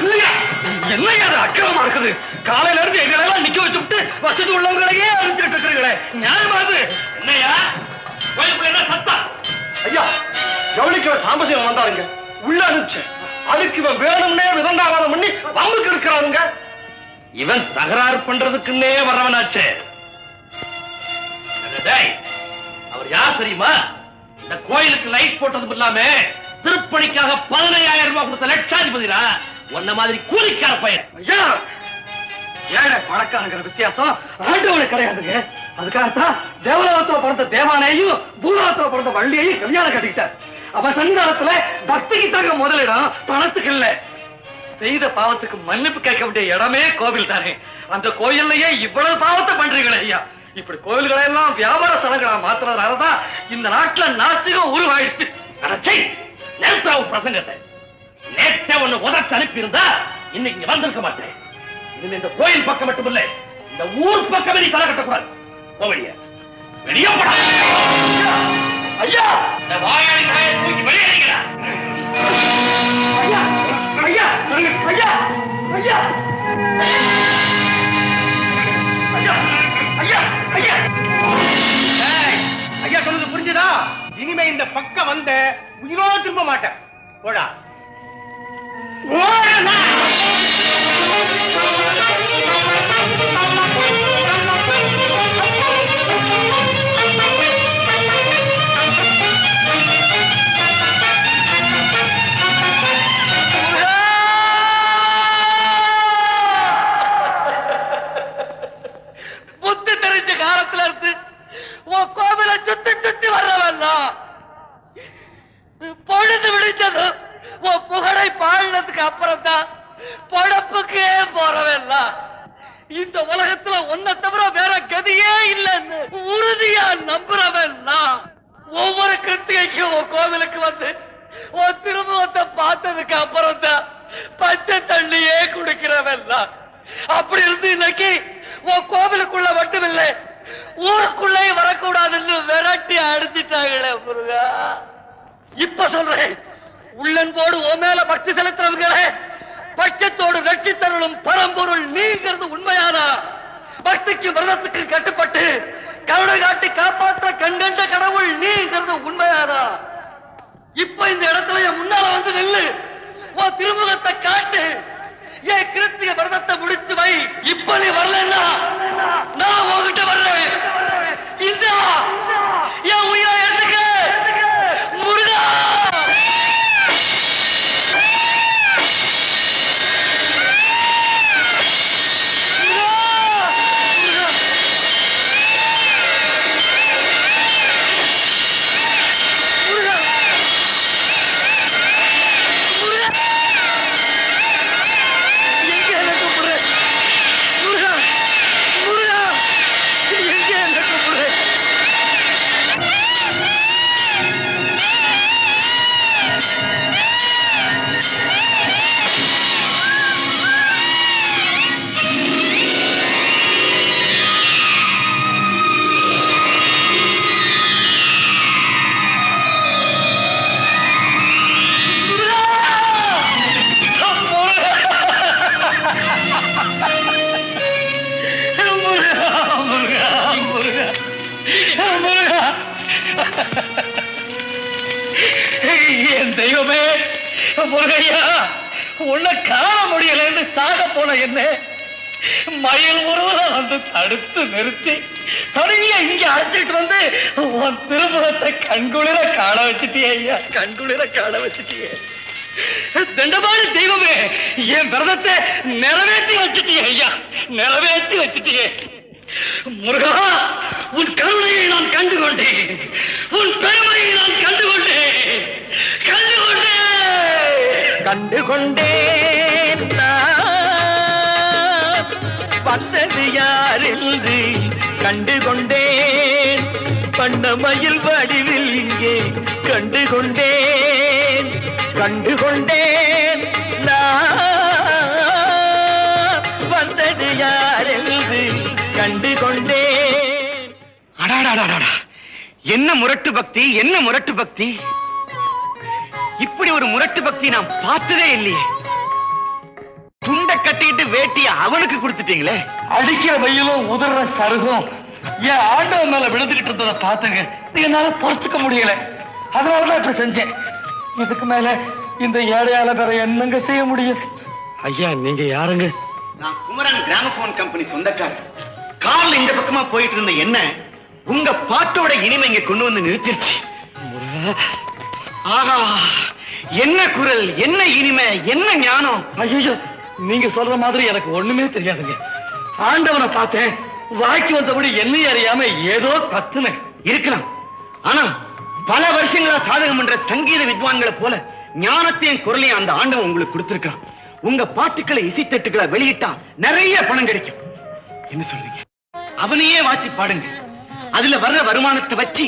இல்லையா? என்னையா அது அக்கிரமமா இருக்குது? காலையில இருந்து எங்களை எல்லாம் நிக்க வச்சுட்டு வசதி உள்ளவங்களையே அனுப்பிச்சிட்டு இருக்கிறீங்களே. நியாயமா அது? என்னையா? கோயிலுக்கு என்ன சத்தம்? ஐயா கவனிக்கிற சாம்பசியம் வந்தாருங்க. உள்ள அனுப்பிச்சேன் அதுக்கு இவன் வேணும்னே விதண்டாவாதம் பண்ணி வம்புக்கு இருக்கிறானுங்க இவன் தகராறு பண்றதுக்குன்னே வரவனாச்சே டேய், அவர் யார் தெரியுமா? இந்த கோயிலுக்கு லைட் போட்டதும் இல்லாம திருப்பணிக்காக பதினையாயிரம் ரூபாய் கொடுத்த லட்சாதிபதிரா? உன்ன மாதிரி கூலிக்கார பையன். ஐயா ஏழை பணக்காரங்கிற வித்தியாசம் ஆண்டவனை கிடையாதுங்க. அதுக்காகத்தான் தேவலோகத்துல பிறந்த தேவானையும் பூலோகத்துல பிறந்த வள்ளியையும் கல்யாணம் கட்டிக்கிட்டார். அவ சன்னிதானத்துல பக்திக்கு தாங்க முதலிடம் பணத்துக்கு இல்ல. செய்த பாவத்துக்கு மன்னிப்பு கேட்க வேண்டிய இடமே கோவில் தானே. அந்த கோயில்லையே இவ்வளவு பாவத்தை பண்றீங்களே ஐயா. இப்படி கோவில்களை எல்லாம் வியாபார ஸ்தலங்களா மாத்துறதுனாலதான் இந்த நாட்டுல நாஸ்திகம் உருவாயிடுச்சு. அடச்சை நேற்று பிரசங்கத்தை. நேற்றே ஒண்ணு உதச்சு அனுப்பியிருந்தா இன்னைக்கு இங்க வந்திருக்க மாட்டேன். இனிமே இந்த கோயில் பக்கம் மட்டும் இல்ல இந்த ஊர் பக்கமே நீ தலை கட்டக்கூடாது. போவழிய வெளியே. போடா. ஐயா! இந்த வாயாடி நாயை தூக்கி வெளியேறீங்களா ஐயா! ஐயா! ஐயா! ஐயா! ஐயா! ஐயா! ஐயா! ஐயா சொல்லுது புரிஞ்சுதா? இனிமே இந்த பக்கம் வந்த உயிரோட திரும்ப மாட்டேன். போடா. புத்தி உலகத்துல ஒன்ன தவிர வேற கதியே இல்லைன்னு உறுதியா நம்புறவெல்லாம் ஒவ்வொரு கிருத்திகைக்கும் உன் கோவிலுக்கு வந்து உன் திருமுகத்தை பார்த்ததுக்கு அப்புறம் தான் பச்சை தண்ணியே குடிக்கிறவெல்லாம் அப்படி இருந்து இன்னைக்கு உன் கோவிலுக்குள்ள மட்டும் இல்லை ஊருக்குள்ளே வரக்கூடாதுன்னு விரட்டி அடிச்சிட்டாங்களே முருகா. இப்ப சொல்றேன் உள்ளன்போடு உன் மேல பக்தி செலுத்துறவங்களே பட்சத்தோடு ரட்சித்தருளும் பரம்பொருள் நீங்கிறது உண்மையானா? பக்திக்கு விரதத்துக்கு கட்டுப்பட்டு கருணை காட்டி காப்பாற்ற கண்கண்ட கடவுள் நீங்கிறது உண்மையானா? இப்ப இந்த இடத்துல என் முன்னால வந்து நில்லு. உன் திருமுகத்தை காட்டு. என் தெய்வமே முருகையா உன்னை காண முடியலன்னு சாக போன என்ன மயில் உருவம் வந்து தடுத்து நிறுத்தி தனியா இங்க அழைச்சிட்டு வந்து உன் திருமுகத்தை கண்குளிர காண வச்சுட்டியே ஐயா. கண்குளிர காண வச்சுட்டியே. தண்டபாணி தெய்வமே என் விரதத்தை நிறைவேற்றி வச்சுட்டியே ஐயா. நிறைவேற்றி வச்சுட்டியே. முருகா உன் கருணையை நான் கண்டு கொண்டேன் உன் பெருமையை நான் கண்டு கொண்டேன் கண்டு கொண்டேன் கண்டு கொண்டேன் நான். வந்தது யாரென்று கண்டு கொண்டேன் பண்ணமயில் வடிவில் இங்கே கண்டு கொண்டேன் கண்டு கொண்டேன் நான். வந்தது யார் கண்டு கொண்டேன் அடாடாடாடா என்ன முரட்டு பக்தி என்ன முரட்டு பக்தி? இப்படி ஒரு முரட்டு பக்தி நான் பார்த்ததே இல்லையே. துண்டை கட்டிக்கிட்டு வேட்டிய அவனுக்கு கொடுத்துட்டீங்களே. அடிக்கிற வெயிலும் உதற சருகும். என் ஆண்டவன் மேல விழுந்துகிட்டு இருந்ததை பார்த்தங்க. என்னால பொறுத்துக்க முடியல. அதனாலதான் இப்படி செஞ்சேன். இதுக்கு மேல இந்த ஏழையால வேற என்னங்க செய்ய முடியும்? ஐயா நீங்க யாருங்க? நான் குமரன் கிராமபோன் கம்பெனி சொந்தக்காரர். கார்ல இந்த பக்கமா போயிட்டு இருந்த என்ன உங்க பாட்டோட இனிமை இங்க கொண்டு வந்து நிறுத்திருச்சு. ஆஹா என்ன குரல் என்ன இனிமை என்ன ஞானம்? ஐயோ நீங்க சொல்ற மாதிரி எனக்கு ஒண்ணுமே தெரியாதுங்க. ஆண்டவனை பார்த்தேன் வாய்க்கு வந்தபடி என்னையும் அறியாம ஏதோ கத்துனேன். இருக்கலாம். ஆனா பல வருஷங்களா சாதகம் பண்ற சங்கீத வித்வான்களை போல ஞானத்தையும் குரலையும் அந்த ஆண்டவன் உங்களுக்கு கொடுத்திருக்கான் உங்க பாட்டுக்களை இசைத்தட்டுக்களை வெளியிட்டா நிறைய பணம் கிடைக்கும். என்ன சொல்றீங்க? அவனையே வாத்தி பாடுங்க. அதுல வர்ற வருமானத்தை வச்சு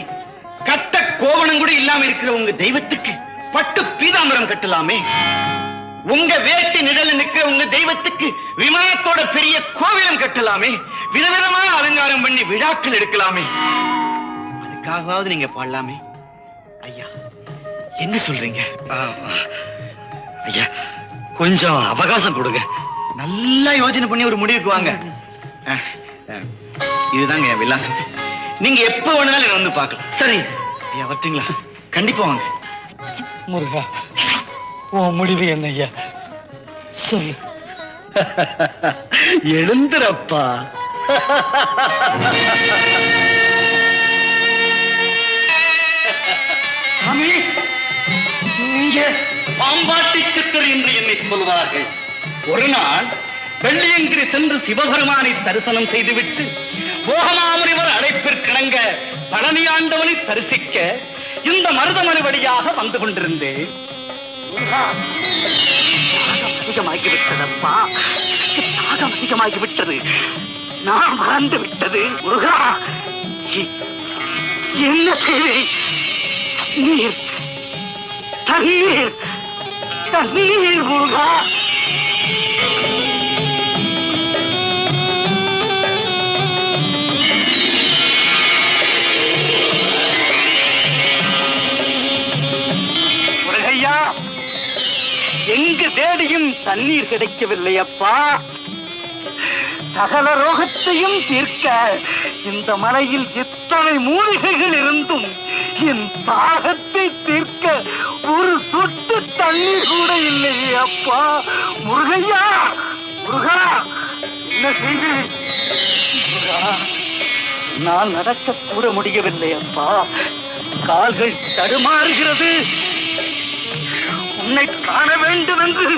கட்ட கோவணம் கூட இல்லாம இருக்கிற உங்க தெய்வத்துக்கு பட்டு பீதாம்பரம் கட்டலாமே. உங்க வேட்டி நிழல நிக்கிற உங்க தெய்வத்துக்கு விமானத்தோட பெரிய கோவிலம் கட்டலாமே. விதவிதமா அலங்காரம் பண்ணி விழாக்கள் எடுக்கலாமே. அதுக்காகவாவது நீங்க பாடலாமே. ஐயா என்ன சொல்றீங்க? ஐயா கொஞ்சம் அவகாசம் கொடுங்க. நல்லா யோசனை பண்ணி ஒரு முடிவுக்கு வாங்க. இதுதாங்க என் விலாசம். நீங்க எப்ப வேணாலும் என்னை வந்து பார்க்கலாம். சரி ஐயா வரட்டுங்களா? கண்டிப்பா வாங்க. முருகா உன் முடிவு என்ன ஐயா? சொல்லு. எழுந்துறப்பா. சாமி நீங்க பாம்பாட்டி சித்தர் என்று என்னை சொல்வார்கள். ஒரு நாள் வெள்ளியங்கிரி சென்று சிவபெருமானை தரிசனம் செய்துவிட்டு போகமாமுனிவர் அழைப்பிற்கிணங்க பழனி ஆண்டவனை தரிசிக்க இந்த மருதமலை வழியாக வந்து கொண்டிருந்தேன் தாகம் அதிகமாகிவிட்டதப்பா. தாகம் அதிகமாகிவிட்டது. நான் மறந்து விட்டது முருகா என்ன தேவை? நீர் தண்ணீர். தண்ணீர் முருகா. தண்ணீர் கிடைக்கவில்லை அப்பா சகல ரோகத்தையும் தீர்க்க இந்த மலையில் எத்தனை மூலிகைகள் இருந்தும் என் தாகத்தை தீர்க்க ஒரு சொட்டு தண்ணீர் கூட இல்லையே அப்பா முருகையா முருகா என்ன செய்து? நான் நடக்க கூற முடியவில்லை அப்பா கால்கள் தடுமாறுகிறது. உன்னை காண வேண்டும் என்று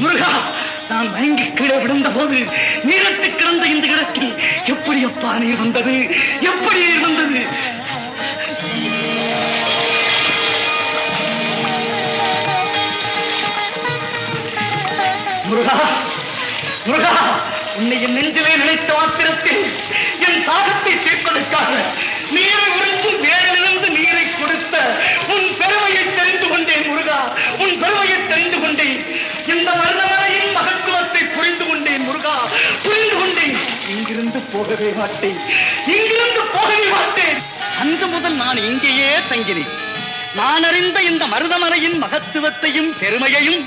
முருகா நான் மயங்கி கீழே விழுந்த போது நீரத்து கிடந்த இந்த இடத்தில் எப்படி அப்பா நீர் வந்தது? எப்படி நீர் வந்தது? முருகா முருகா உன்னை என் நெஞ்சிலே நினைத்த மாத்திரத்தில் என் தாகத்தை தீர்ப்பதற்காக நீரை போகவே மாட்டேன். இங்கிருந்து போகவே மாட்டேன். அன்று முதல் நான் இங்கேயே தங்கினேன். நான் அறிந்த இந்த மருதமலையின் மகத்துவத்தையும் பெருமையையும்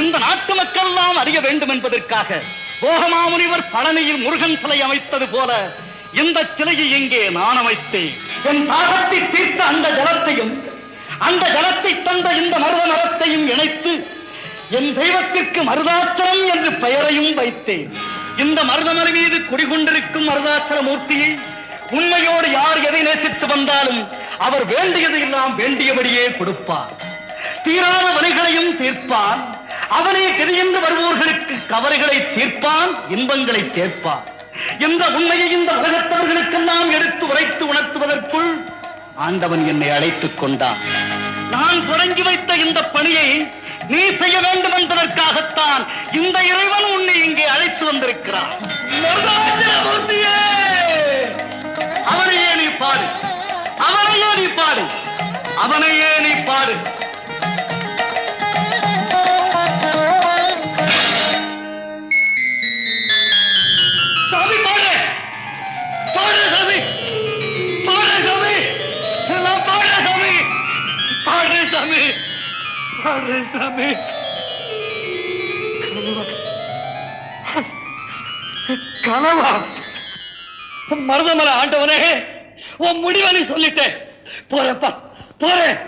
இந்த நாட்டு மக்கள் அறிய வேண்டும் என்பதற்காக போகமாமுனிவர் பழனியில் முருகன் சிலை அமைத்தது போல இந்த சிலையை இங்கே நான் அமைத்தேன். என் தாகத்தை தீர்த்த அந்த ஜலத்தையும் அந்த ஜலத்தை தந்த இந்த மருத மரத்தையும் இணைத்து என் தெய்வத்திற்கு மருதாச்சலம் என்று பெயரையும் வைத்தேன். இந்த மருதமலை மீது குடிகொண்டிருக்கும் மருதாசல மூர்த்தியை உண்மையோடு யார் எதை நேசித்து வந்தாலும் அவர் வேண்டியது எல்லாம் வேண்டியபடியே கொடுப்பார். தீராத வலைகளையும் தீர்ப்பான் அவனே கதி வருவோர்களுக்கு கவலைகளை தீர்ப்பான் இன்பங்களை சேர்ப்பான். இந்த உண்மையை இந்த உலகத்தவர்களுக்கெல்லாம் எடுத்து உரைத்து உணர்த்துவதற்குள் ஆண்டவன் என்னை அழைத்துக் கொண்டான். நான் தொடங்கி வைத்த இந்த பணியை நீ செய்ய வேண்டும் என்பதற்காகத்தான் இந்த இறைவன் உன்னை இங்கே அழைத்து வந்திருக்கிறான். அவனையே நீ பாடு. அவனையே நீ பாடு. அவனையே சாமி கனவா? மருதமலை ஆண்டவனே உன் முடிவனை சொல்லிட்டேன். போறப்பா போறேன்.